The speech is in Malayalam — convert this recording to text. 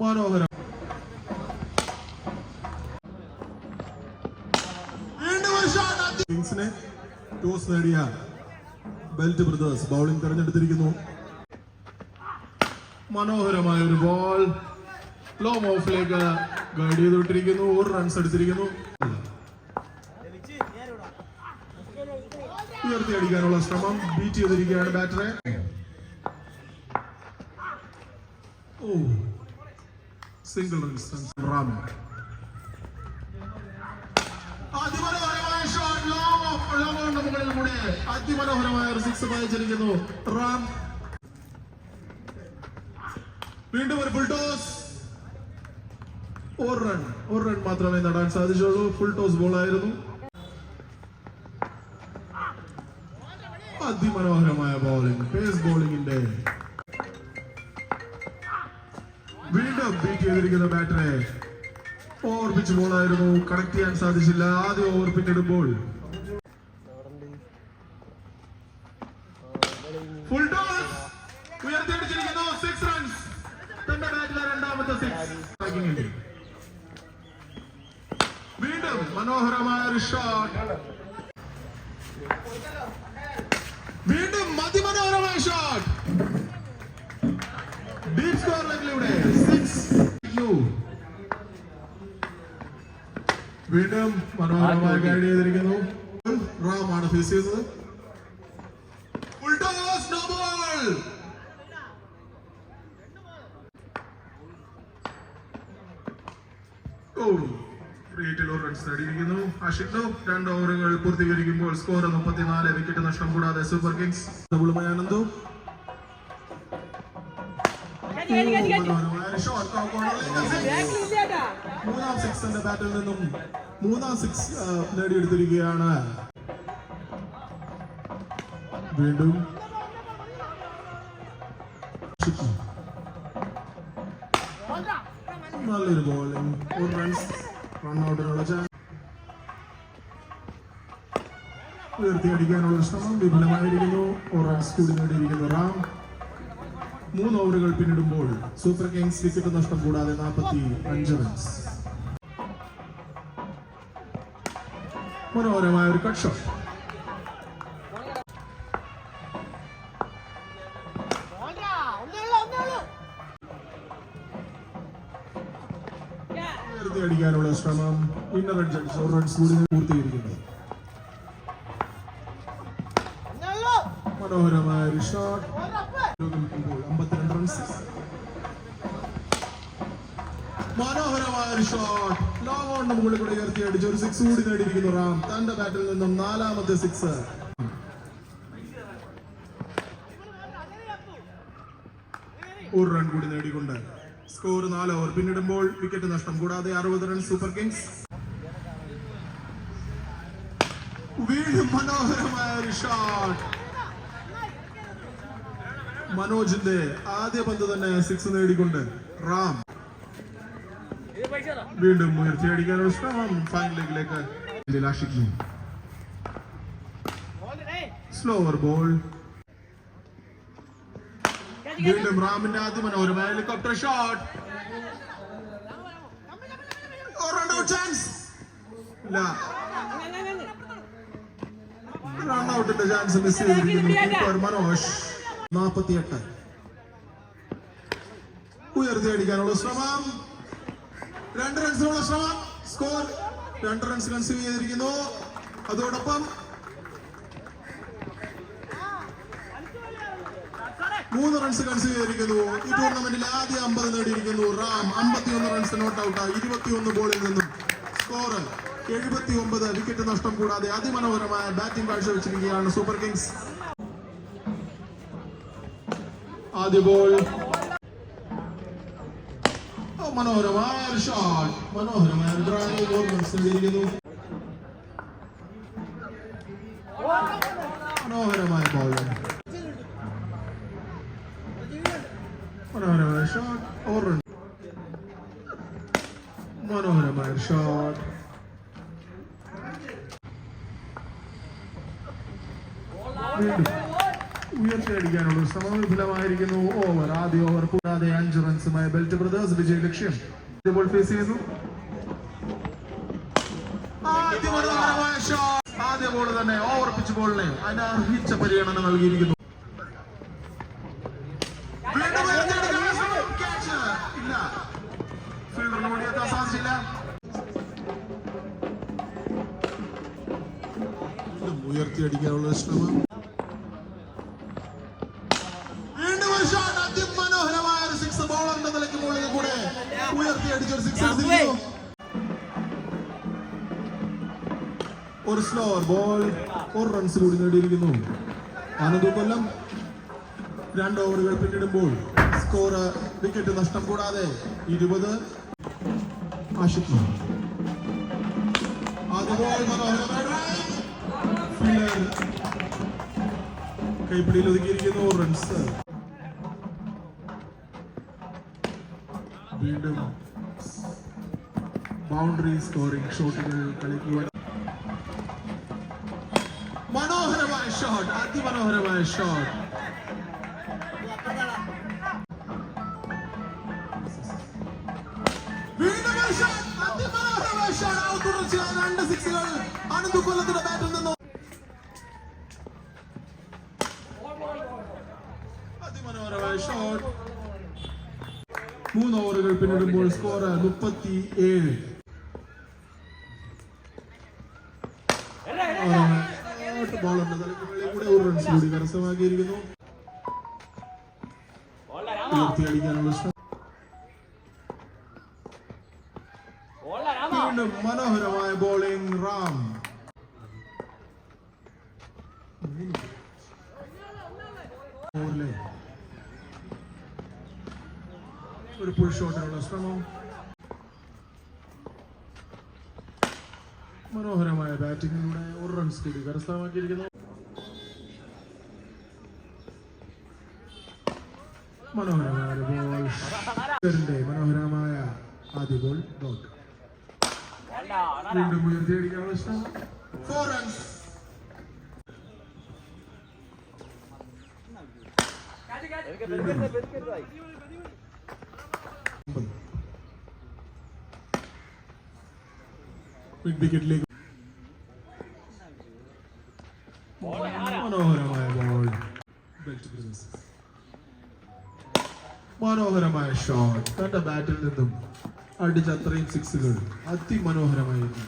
മനോഹരം. കിങ്സിനെ ടോസ് നേടിയ ബെൽറ്റ് ബ്രദേഴ്സ് ബൗളിംഗ് തെരഞ്ഞെടുത്തിരിക്കുന്നു. മനോഹരമായ ഒരു ബോൾ ലോ ഓഫിലേക്ക് ഗൈഡ് ചെയ്തുകൊണ്ടിരിക്കുന്നു. ഒരു റൺസ് എടുത്തിരിക്കുന്നു. ഉയർത്തി അടിക്കാനുള്ള ശ്രമം. ബീറ്റ് ചെയ്തിരിക്കുകയാണ് ബാറ്ററെ ഓ single resistance run. അതിമനോഹരമായ ഷോട്ട് ലോങ് ഓഫ് ലോങ് മുകളിൽ ഒരു വീണ്ടും ഒരു ഫുൾ ടോസ് ഒരു റൺ ഒരു റൺ മാത്രമേ നടാൻ സാധിച്ചുള്ളൂ ഫുൾ ടോസ് ബോൾ ആയിരുന്നു അതിമനോഹരമായ ബോളിംഗ് പേസ് ബോളിംഗിന്റെ ബീറ്റ് ചെയ്തിരിക്കുന്ന ബാറ്ററെ ഓവർ പിച്ച് ബോളായിരുന്നു. കണക്ട് ചെയ്യാൻ സാധിച്ചില്ല. ആദ്യ ഓവർ പിന്നിടുമ്പോൾ ഫുൾ ടോസ് റൺസ് രണ്ടാമത്തെ സിക്സ് വീണ്ടും മനോഹരമായ ഒരു ഷോട്ട് വീണ്ടും മനോഹരമായ ഗൈഡ് ചെയ്തിരിക്കുന്നു. റാമാണ് ഫേസ് ചെയ്യുന്നത്. നേടിയിരിക്കുന്നു. രണ്ട് ഓവറുകൾ പൂർത്തീകരിക്കുമ്പോൾ സ്കോർ മുപ്പത്തിനാല് വിക്കറ്റ് നഷ്ടം കൂടാതെ സൂപ്പർ കിങ്സ് ഡബിളുമയാനന്ദു മൂന്നാം ബാറ്റിൽ നിന്നും മൂന്നാം സിക്സ് നേടിയെടുത്തിരിക്കുകയാണ്. വീണ്ടും. നല്ലൊരു ബോളിംഗ് ഒരു റൺസ് റൺ ഔട്ടിനുള്ള ചാൻസ് ഉയർത്തി അടിക്കാനുള്ള ശ്രമം വിഫലമായിരിക്കുന്നു ഒരു റൺസ് കൂടി നേടിയിരിക്കുന്നു. റാം മൂന്ന് ഓവറുകൾ പിന്നിടുമ്പോൾ സൂപ്പർ കിങ്സ് വിക്കറ്റ് നഷ്ടം കൂടാതെ നാൽപ്പത്തി അഞ്ച് റൺസ് മനോഹരമായ ഒരു കട്ട് ഷോട്ട് അടിക്കാനുള്ള ശ്രമം ഇന്നർ റൺസ് റൺസ് കൂടി പൂർത്തീകരിക്കുന്നു. മനോഹരമായ ഒരു ഷോട്ട് റൺസ് മനോഹരമായ ഒരു ഷോട്ട് ലോങ് ഓണിന് മുകളിൽ കൂടെ ഉയർത്തിയടിച്ച് ഒരു സിക്സ് കൂടി നേടിയിരിക്കുന്നു റാം. തന്റെ ബാറ്റിൽ നിന്നും നാലാമത്തെ സിക്സ് ഒരു റൺ കൂടി നേടിക്കൊണ്ട് സ്കോർ നാല് ഓവർ പിന്നിടുമ്പോൾ വിക്കറ്റ് നഷ്ടം. കൂടാതെ അറുപത് റൺ സൂപ്പർ കിങ്സ് വീണ്ടും മനോഹരമായ ഒരു ഷോട്ട് മനോജിന്റെ ആദ്യ പന്ത് തന്നെ സിക്സ് നേടിക്കൊണ്ട് റാം വീണ്ടും ഉയർത്തിയടിക്കാനുള്ള ശ്രമം ഫൈൻ ലെഗിലേക്ക് ലാഷിക്കുന്നു സ്ലോവർ ബോൾ വീണ്ടും റാമിന്റെ ആദ്യ മനോരമ ഹെലികോപ്റ്റർ ഷോട്ട് ചാൻസ് റൺ ഔട്ടിന്റെ ചാൻസ് മിസ് ചെയ്തിരിക്കുന്നു. മനോജ്. നാൽപ്പത്തിയെട്ട് ഉയർത്തി അടിക്കാനുള്ള ശ്രമം. രണ്ട് റൺസിനുള്ള ശ്രമം. സ്കോർ രണ്ട് റൺസ് കൺസീവ് ചെയ്തിരിക്കുന്നു. അതോടൊപ്പം മൂന്ന് റൺസ് കൺസീവ് ചെയ്തിരിക്കുന്നു. ഈ ടൂർണമെന്റിൽ ആദ്യ അമ്പത് നേടിയിരിക്കുന്നു. റാം അമ്പത്തിയൊന്ന് റൺസ് നോട്ട് ഔട്ട് ഇരുപത്തിയൊന്ന് ബോളിൽ നിന്നും. സ്കോർ എഴുപത്തി ഒമ്പത് വിക്കറ്റ് നഷ്ടം കൂടാതെ അതിമനോഹരമായ ബാറ്റിംഗ് കാഴ്ചവെച്ചിരിക്കുകയാണ് സൂപ്പർ കിങ്സ് ആദ്യ ബോൾ ഓ, മനോഹരമായ ഒരു ഷോട്ട് മനോഹരമായ ഒരു ഡ്രൈവ് ബോൾ റൺസ് നേടിയിരിക്കുന്നു മനോഹരമായ ബോൾ മനോഹരമായ ഷോട്ട് ഓർ റൺ മനോഹരമായ ഷോട്ട് വീണ്ടും. ഉയർത്തി അടിക്കാനുള്ള ശ്രമം വിഫലമായിരിക്കുന്നു ഓവർ ആദ്യ ഓവർ കൂടാതെ അഞ്ച് റൺസുമായി ബെൽറ്റ് ബ്രദേഴ്സ് വിജയ ലക്ഷ്യം. ബോൾ ഫേസ് ചെയ്യുന്നു. ആദ്യ ബോൾ തന്നെ ഓവർ പിച്ച് ബോളിനെ അതിന് അർഹിച്ച പരിഗണന നൽകിയിരിക്കുന്നു. വീണ്ടും ഉയർത്തിയെടുക്കാൻ ശ്രമം. Catch. ഇല്ല. ഫീൽഡറിന് ഓടിയെത്താൻ സാധിച്ചില്ല. ഉയർത്തിയടിക്കാനുള്ള ശ്രമം. സിക്സ് ഒരു സ്ലോർ ബോൾ ഒരു റൺസ് കൂടി നേടിയിരിക്കുന്നു. അനന്തു കൊല്ലം രണ്ട് ഓവറുകൾ പിന്നിടുമ്പോൾ സ്കോർ വിക്കറ്റ് നഷ്ടം കൂടാതെ ഇരുപത്. ആഷിഖ് ഫീൽഡർ കൈപ്പിടിയിൽ ഒതുക്കിയിരിക്കുന്നു റൺസ് വീണ്ടും ബൗണ്ടറി സ്കോറിംഗ് ഷോട്ടുകൾ കളിക്കുവാൻ മനോഹരമായ ഷോട്ട് അതിമനോഹരമായ ഷോട്ട് രണ്ട് സിക്സുകൾ അനന്ത് ബാറ്റിൽ നിന്നും. അതിമനോഹരമായ ഷോട്ട് മൂന്ന് ഓവറുകൾ പിന്നിടുമ്പോൾ സ്കോർ മുപ്പത്തി ഏഴ് ബോളറിന്റെ തലക്കുള്ളിൽ കൂടെ ഒരു റൺസ് കൂടി കരസ്ഥമാക്കിയിരിക്കുന്നു. ഉയർത്തിയടിക്കാനുള്ള ശ്രമം. വീണ്ടും മനോഹരമായ ബോളിംഗ് റാം. ഓവറിലെ ഒരു പുൾ ഷോട്ടിനുള്ള ശ്രമം. മനോഹരമായ ബാറ്റിംഗിലൂടെ ഒരു റൺസ് കൂടി കരസ്ഥമാക്കിയിരിക്കുന്നു. മനോഹരമായ ബോൾ മനോഹരമായ ആദ്യ ബോൾ ഡോട്ട് വീണ്ടും ഉയർത്തിയടിക്കാനുള്ള ശ്രമം. ഫോർ റൺസ് മിഡ് വിക്കറ്റിലേക്ക് മനോഹരമായ ബോൾ മനോഹരമായ ഷോട്ട് തന്റെ ബാറ്റിൽ നിന്നും അടിച്ച അത്രയും സിക്സുകൾ അതിമനോഹരമായിരുന്നു.